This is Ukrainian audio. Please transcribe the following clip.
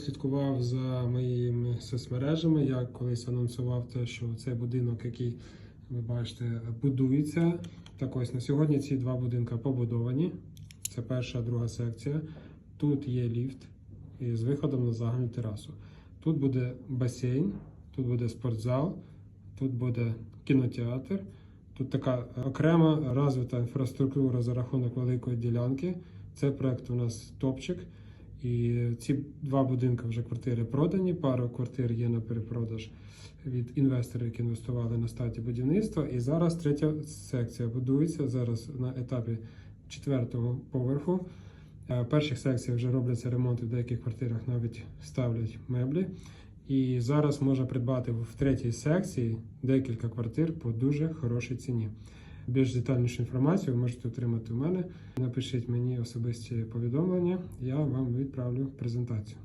Слідкував за моїми соцмережами. Я колись анонсував те, що цей будинок, який ви бачите, будується. Так ось на сьогодні ці два будинки побудовані. Це перша, друга секція. Тут є ліфт із виходом на загальну терасу. Тут буде басейн, тут буде спортзал, тут буде кінотеатр. Тут така окрема розвита інфраструктура за рахунок великої ділянки. Це проект у нас топчик. І ці два будинки вже квартири продані. Пару квартир є на перепродаж від інвесторів, які інвестували на статі будівництва. І зараз третя секція будується зараз на етапі четвертого поверху. Е, В перших секціях вже робляться ремонти, в деяких квартирах навіть ставлять меблі. І зараз можна придбати в третій секції декілька квартир по дуже хорошій ціні. Більш детальнішу інформацію ви можете отримати у мене. Напишіть мені особисті повідомлення, я вам відправлю презентацію.